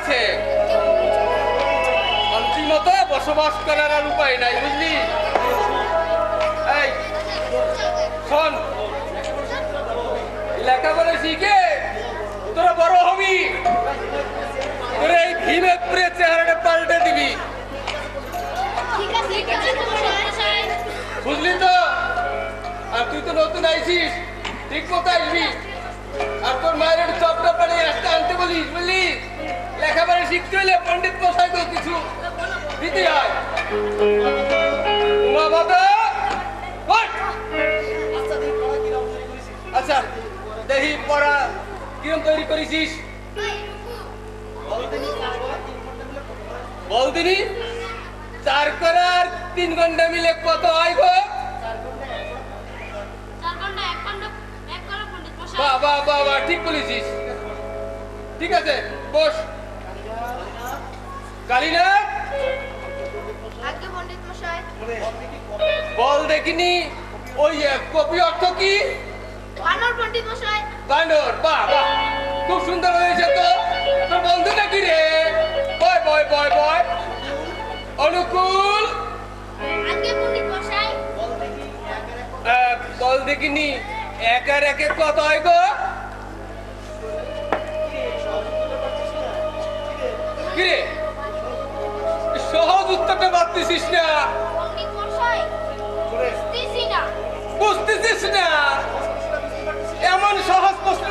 আছে। শান্তি মতো বসবাস করার আর উপায় নাই বুঝলি? এই শোন। লেখাপড়া শিখে তোরা বড় হবি। তোরা এই ভীমে পুরে চেহারাটা পাল্টে দিবি। বুঝলি তো? আর তুই তো নতুন আইছিস ঠিক মতো আসবি। আর তোর মায়ের চপটা পাড়ে একটা আনতে বলিস বুঝলি? লেখাপড়া শিখতে হলে পণ্ডিত মশাইকেও কিছু দিতে হয়। আচ্ছা দেখি পড়া, কিরম তৈরি করেছিস? বলদিনি, চার করে আর তিন ঘণ্টা মিলে কত হয় গো? বাহ বাহ, ঠিক বলেছিস। ঠিক আছে, বস। কালিনা? বল দেখিনি ওই কপি অর্থ কি? বানর পণ্ডিত মশাই বানর বাহ বাহ। খুব সুন্দর হয়েছে তো। তোর বন্ধু নাকি রে? বয় বয় বয় বয়। অনুকূল? পণ্ডিত মশাই বল দেখিনি। এক আর একে কত হয় গো? কিরে সহজ উত্তরটা পারতেছিস না। বুঝতেছিস না। এমন সহজ প্রশ্ন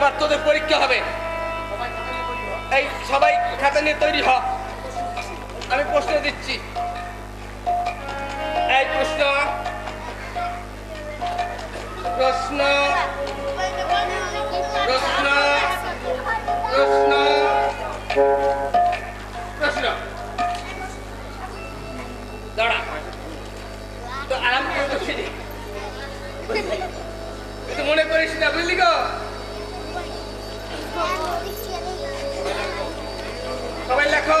এবার তোদের পরীক্ষা হবে। এই সবাই খাতা নিয়ে তৈরি হ। আমি প্রশ্ন দিচ্ছি। এই প্রশ্ন। প্রশ্ন। প্রশ্ন। প্রশ্ন। প্রশ্ন। দাঁড়া। তো আরাম করে বসে মনে করিস না, বুঝলি গো? সবাই লেখো।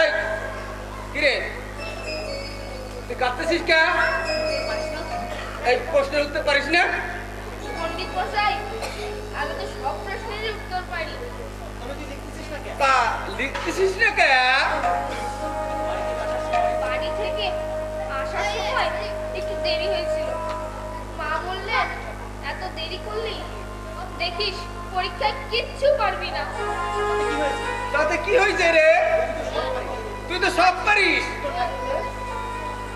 এই কিরে? তুই কাঁদতেছিস কে? এই প্রশ্নের উত্তর পারিস না? পণ্ডিত মশাই আমি তো সব প্রশ্নেরই উত্তর পারি তা লিখতেছিস না কে? আসার সময় একটু দেরি হয়েছিল। মা বললেন এত দেরি করলি? দেখিস পরীক্ষায় কিচ্ছু পারবি না। তাতে কি হয়েছে রে? তুই তো সব পারিস।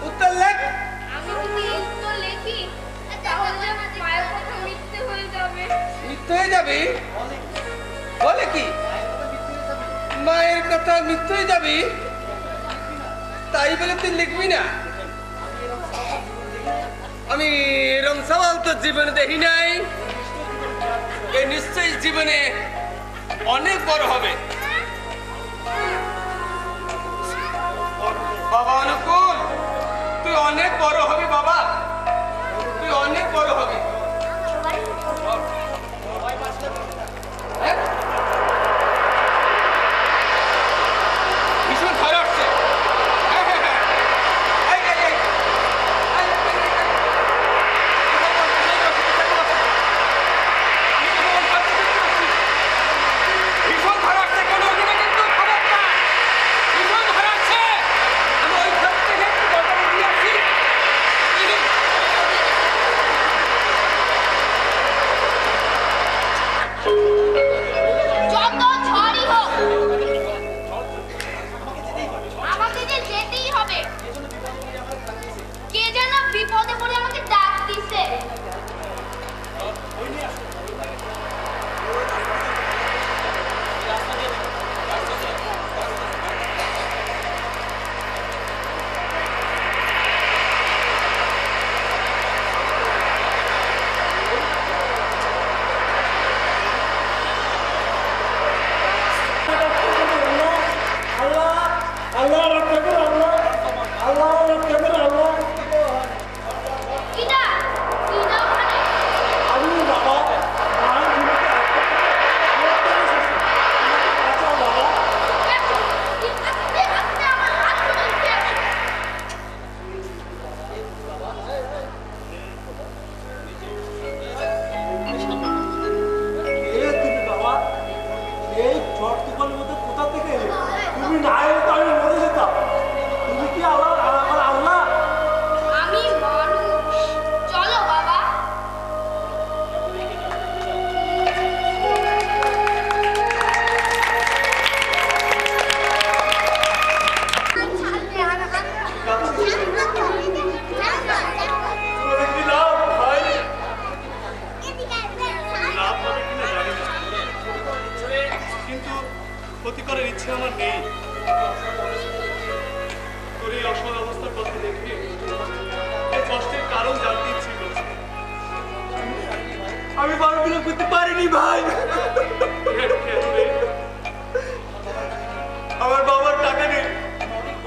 উত্তর লেখ। আমি যদি উত্তর লিখি তাহলে মায়ের কথা মিথ্যে হয়ে যাবে। মিথ্যে হয়ে যাবি? বলে কি? মায়ের কথা মিথ্যে হয়ে যাবি? তাই বলে তুই লিখবি না? আমি এরম সওয়াল তো জীবনে দেখি নাই। এ নিশ্চয়ই জীবনে অনেক বড় হবে। বাবা অনুকূল, তুই অনেক বড় হবে বাবা। তুই অনেক বড় হবি।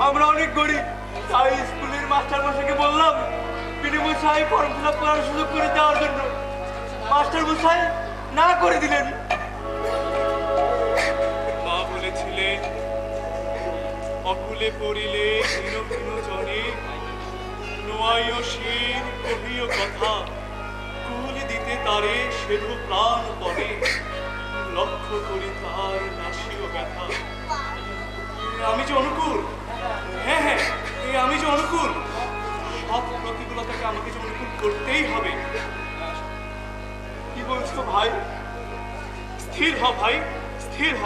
আমরা অনেক গরিব। তাই স্কুলের মাস্টার মশাইকে বললাম বিনিময় সাহেব ফর্ম ফিল আপ করার সুযোগ করে দেওয়ার জন্য। মাস্টার মশাই না করে দিলেন। মা বলেছিলেন, অকুলে পড়িলে ভিন ভিন জনে নোয়াইও শির কহিও কথা, কুল দিতে তারে সেধু প্রাণ পরে, লক্ষ্য করি তার নাসিও ব্যথা। আমি যে অনুকূল হ্যাঁ হ্যাঁ এই আমি যে অনুকূল। সব প্রতিকূলতাকে আমাকে যে অনুকূল করতেই হবে। কি বলছো ভাই? স্থির হ ভাই, স্থির হ।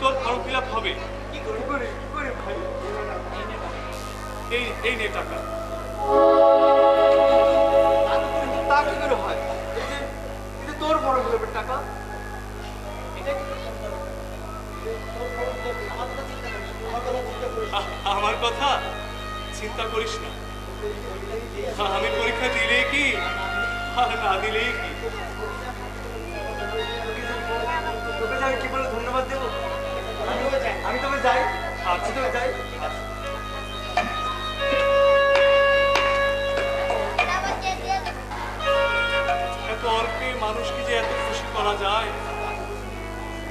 তোর ফর্ম ফিল হবে। কি করে, কি এই এই নে টাকা। কথা চিন্তা করিস না। আমি পরীক্ষা দিলে কি? আর না দিলেই কি? তোকে যাই কি বলে ধন্যবাদ দেবো? আমি তবে যাই। আচ্ছা। তবে যাই। এত অল্পে মানুষকে যে এত খুশি করা যায়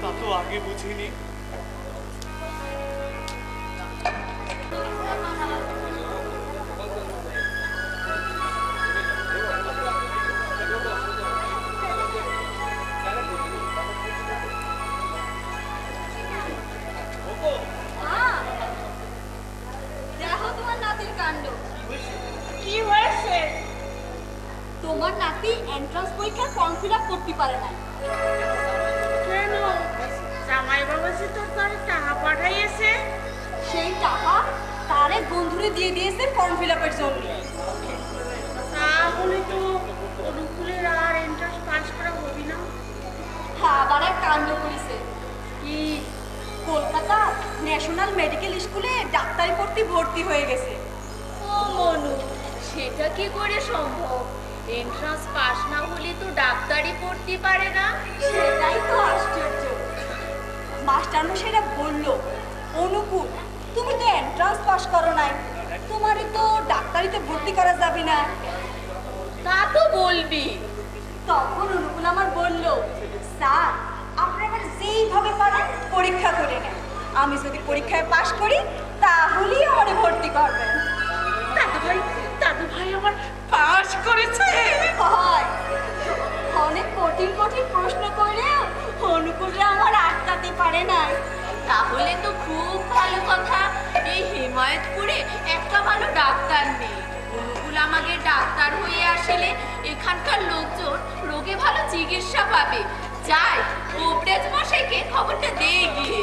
তা তো আগে বুঝিনি। তোমার এন্ট্রান্স পরীক্ষার ফর্ম ফিল আপ করতে পারে না কেন? জামাই বাবাজি তোর ঘরে টাকা পাঠাইয়েছে? সেই টাকা তারে বন্ধুরে দিয়ে দিয়েছে ফর্ম ফিল আপের জন্য। তাহলে তো অনুকূলের আর এন্ট্রান্স পাস করা হবি না। আবার এক কাণ্ড করেছে। কি? কলকাতা ন্যাশনাল মেডিকেল স্কুলে ডাক্তারি পড়তে ভর্তি হয়ে গেছে। ও মনু সেটা কি করে সম্ভব? এন্ট্রান্স পাস না হলে তো ডাক্তারি পড়তে পারে না। সেটাই তো আশ্চর্য। মাস্টার মশাইরা বলল অনুকূল তুমি তো এন্ট্রান্স পাস করো নাই। তোমারে তো ডাক্তারিতে ভর্তি করা যাবে না। তা তো বলবি। তখন অনুকূল আমার বলল স্যার আপনি আমার যেইভাবে পারেন পরীক্ষা করে নেন। আমি যদি পরীক্ষায় পাশ করি তাহলেই আমারে ভর্তি করবেন। দাদু ভাই দাদু ভাই আমার পাস করেছে। হয় অনেক কঠিন কঠিন প্রশ্ন করে অনুকূলে আমার আটকাতে পারে নাই। তাহলে তো খুব ভালো কথা, এই হিমায়তপুরে একটা ভালো ডাক্তার নেই। অনুকূল আমাকে ডাক্তার হয়ে আসলে এখানকার লোকজন রোগে ভালো চিকিৎসা পাবে। যাই কোবরেজ মশাইকে খবরটা দিয়ে গিয়ে।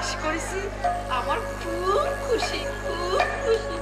পাশ করেছি। আমার খুব খুশি খুব খুশি।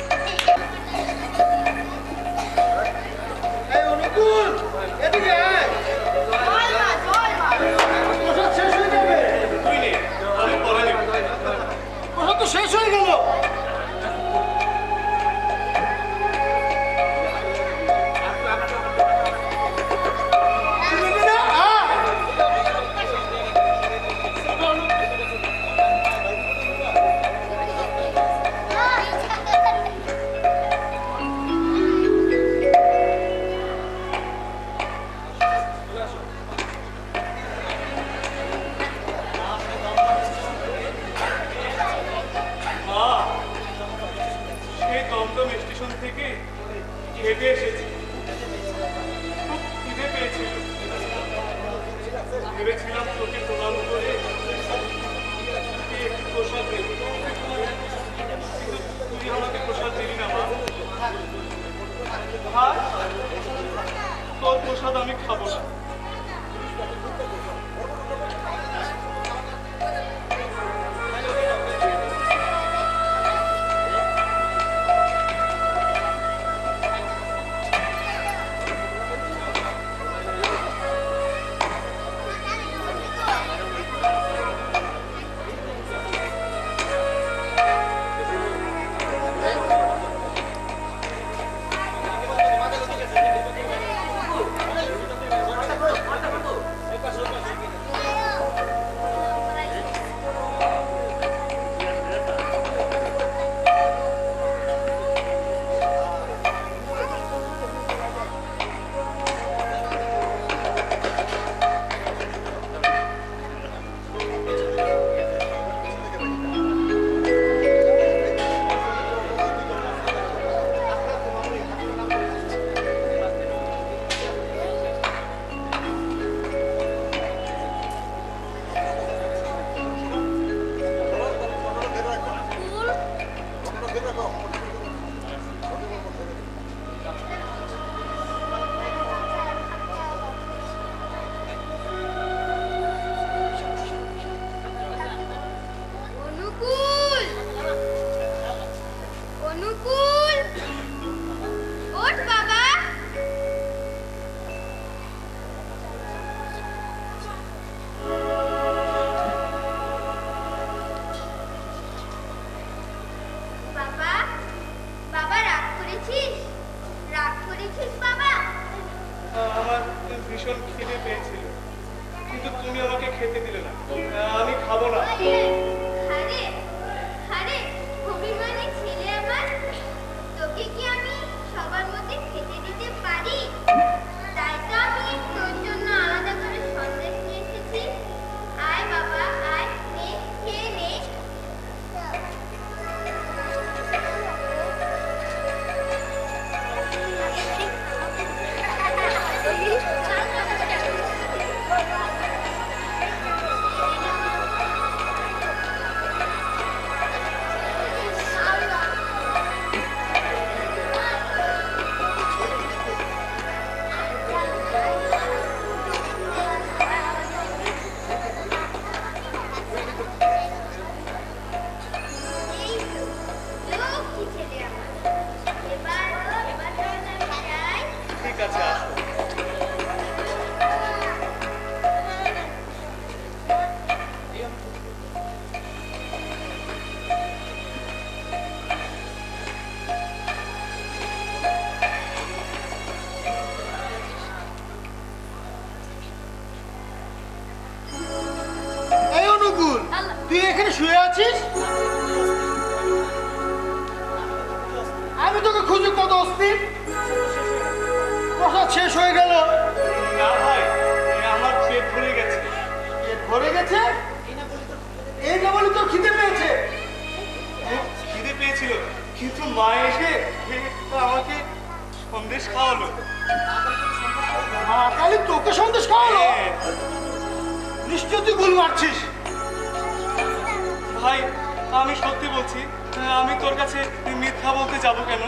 কাছে মিথ্যা বলতে যাব কেন?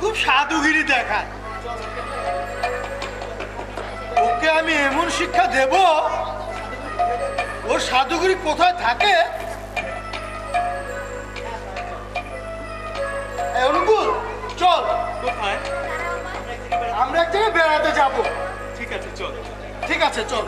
খুব সাধুগিরি দেখায়। ওকে আমি এমন শিক্ষা দেব ওর সাধুগিরি কোথায় থাকে? অনুকূল চল। কোথায়? আমরা এক জায়গায় বেড়াতে যাব। ঠিক আছে চল। ঠিক আছে চল।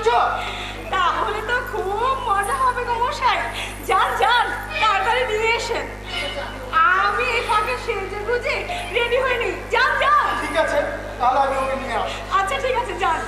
শুনছো তাহলে তো খুব মজা হবে গো মশাই। যান যান তাড়াতাড়ি নিয়ে এসেন। আমি এই ফাঁকে সেজে গুজে রেডি হয়ে নিই। যান যান। ঠিক আছে তাহলে আমি ওকে নিয়ে আসি আচ্ছা ঠিক আছে যান।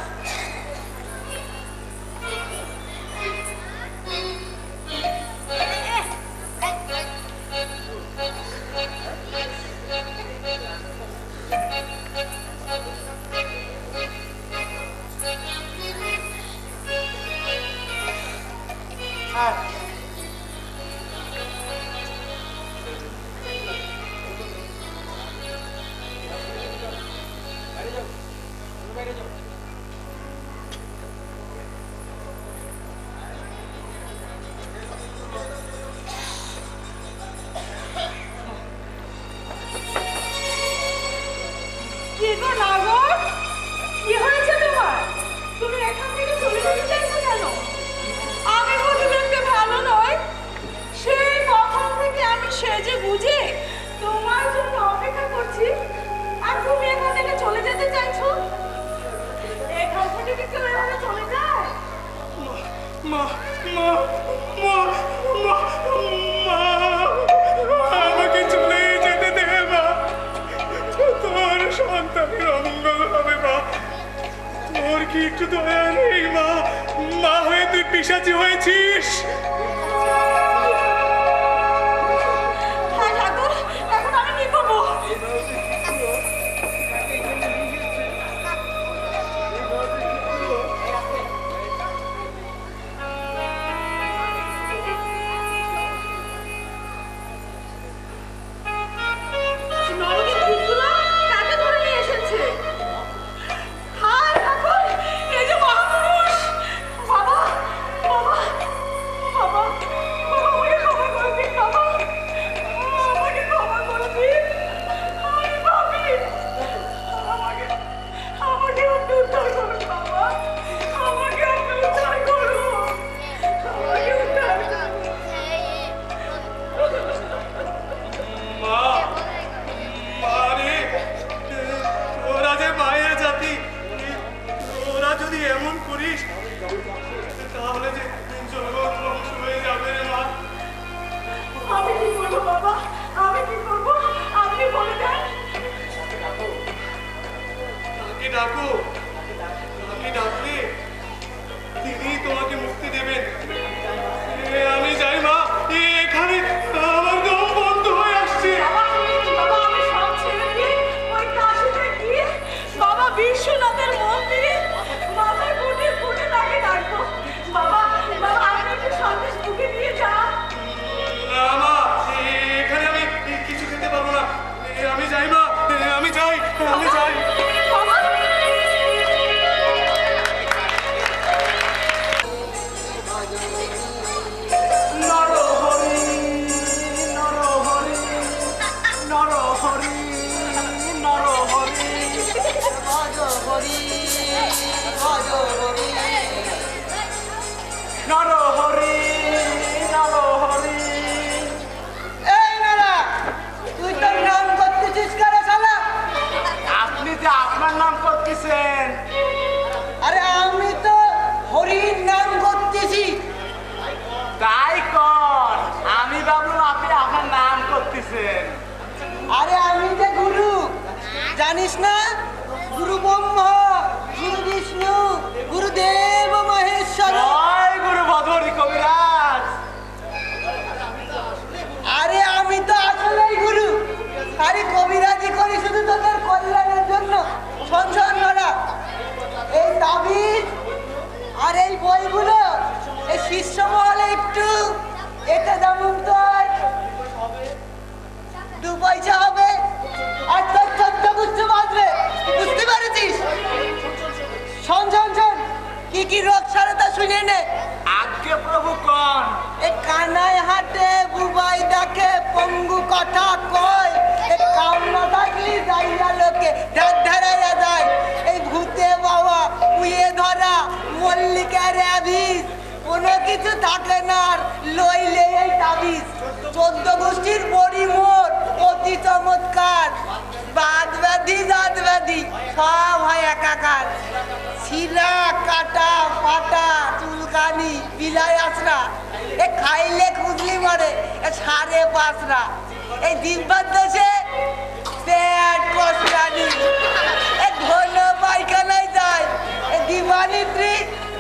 কি রোগ সারে তা শুনে নে। আজ্ঞে প্রভু কন? এ কানায় হাটে বুবাই ডাকে পঙ্গু কথা কয়। এ কামনা থাকলি যাইয়া লোকে ডাক ধরাইয়া যায়। এই ভূতে বাবা উয়ে ধরা মল্লিকার আবিস কোনো কিছু থাকে না আর লইলে এই তাবিজ। চোদ্দ গোষ্ঠীর পরিমোট অতি চমৎকার। বাদ ব্যাধি জাত ব্যাধি সব হয় একাকার। শিরা কাটা পাটা চুলকানি, বিলাই আসরা। এ খাইলে খুজলি মরে, এ সারে পাঁচরা এই দিব্যার দেশে পেট কষ্টানি। এ ঘন পায়খানায় যায়, এ দিবানিত্রী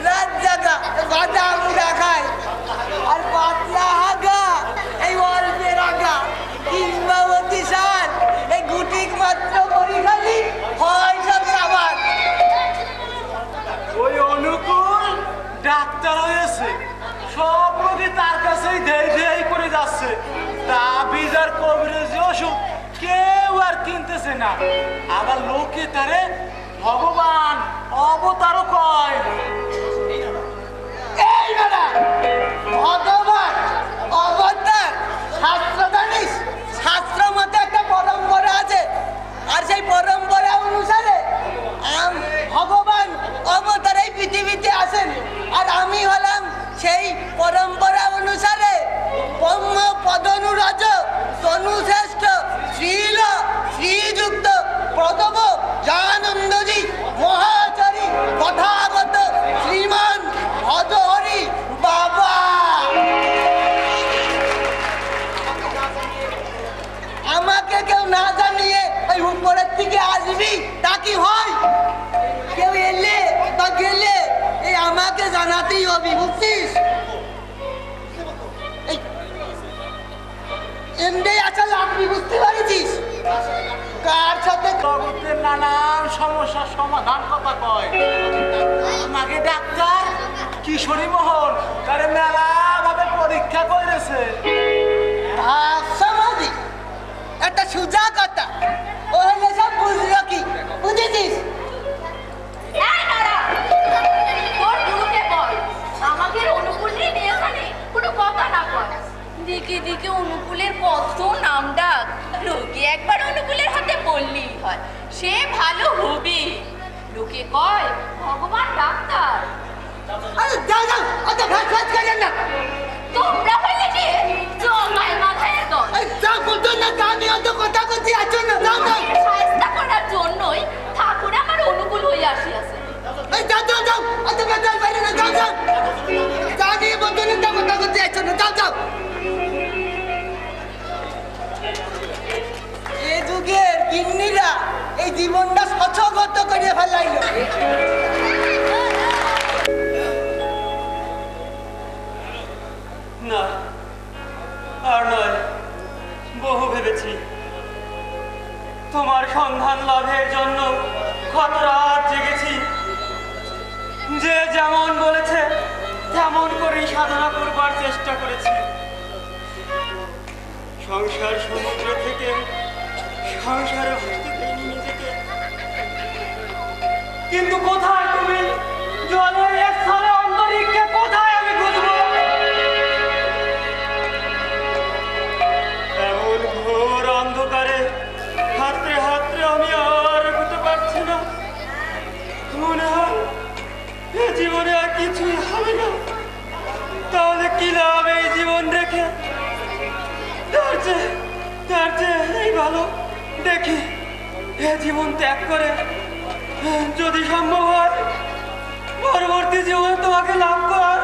রাত জাগা এ বাদা খায়। আর পাতলা হাগা, এই অল্পের আগা, কিংবা অতিশাল এই মাত্র করি হয় সব সাবান ওই অনুকূল ডাক্তার হয়েছে। সব রোগী তার কাছেই ধেই ধেই করে যাচ্ছে। তা বিজার কবিরাজি ওষুধ কেউ আর কিনতেছে না। আবার লোকে তারে ভগবান অবতারও কয়। এই অবতার শাস্ত্র জানিস শাস্ত্র মতে আর সেই পরম্পরা অনুসারে ভগবান অবতার এই পৃথিবীতে আসেন। আর আমি হলাম সেই পরম্পরা অনুসারে ব্রহ্ম পদনুরাজ, তনুশ্রেষ্ঠ, শ্রীল, শ্রীযুক্ত, প্রদব জানাতেই হবে বুঝছিস? এমনি আসা লাগবি, বুঝতে পারছিস? কার সাথে জগতের নানান সমস্যার সমাধান কথা কয়? আমাকে ডাক্তার কিশোরী মোহন, তারে মেলা ভাবে পরীক্ষা করেছে। সমাধি। একটা সুজা কথা ও সব বুঝলো কি? বুঝেছিস? দিকে দিকে অনুকূলের কত নাম ডাক। লোকে একবার অনুকূলের হাতে বললেই হয় সে ভালো হবে। লোকে কয় ভগবান ডাক্তার। আরে যাও যাও অত ভাত ভাত করেন না। তোমরা হইলে কি জমায় মাথায় দল। যা বলতো না তা আমি অত কথা করতে আছো না যাও যাও। চেষ্টা করার জন্যই ঠাকুর আমার অনুকূল হয়ে আসিয়াছে। এই যাও যাও যাও অত ভাত ভাত বাইরে না যাও যাও। যা নিয়ে তা কথা করতে আছো না যাও যাও। গিন্নিরা এই জীবনটা সচগত করে ফেলাইল। না, আর নয়, বহু ভেবেছি। তোমার সন্ধান লাভের জন্য কত রাত জেগেছি। যে যেমন বলেছে, তেমন করেই সাধনা করবার চেষ্টা করেছি। সংসার সমুদ্র থেকে সংসারে কিন্তু কোথায় তুমি? জলের এক স্থলে অন্তরিক্ষে কোথায় আমি খুঁজবো? এমন ঘোর অন্ধকারে হাতড়ে হাতড়ে আমি আর এগোতে পারছি না। মনে হয় এ জীবনে আর কিছুই হবে না। তাহলে কি লাভ এই জীবন রেখে? তার চেয়ে তার চেয়ে এই ভালো। দেখি এ জীবন ত্যাগ করে যদি সম্ভব হয়, পরবর্তী জীবনে তোমাকে লাভ কোন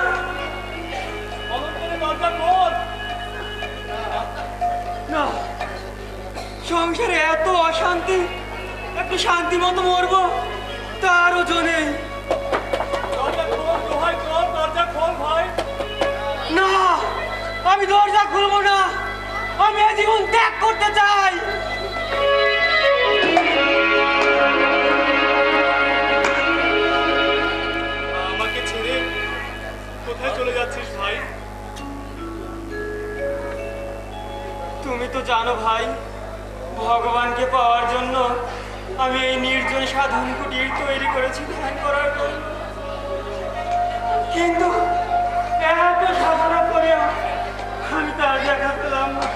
না, সংসারে এত অশান্তি, একটু শান্তি মতো মরবো তারও জনে না, আমি দরজা খুলবো না, আমি জীবন ত্যাগ করতে চাই। তুমি তো জানো ভাই ভগবানকে পাওয়ার জন্য আমি এই নির্জন সাধন কুটির তৈরি করেছি ধ্যান করার জন্য কিন্তু এত সাধনা করেও আমি তার দেখা পেলাম না।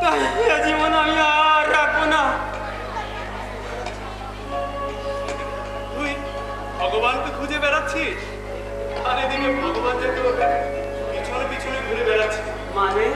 তাই জীবন আমি আর রাখব না। তুই ভগবানকে খুঁজে বেড়াচ্ছিস? আর এদিকে ভগবান যে তোর পিছনে পিছনে ঘুরে বেড়াচ্ছে মানে?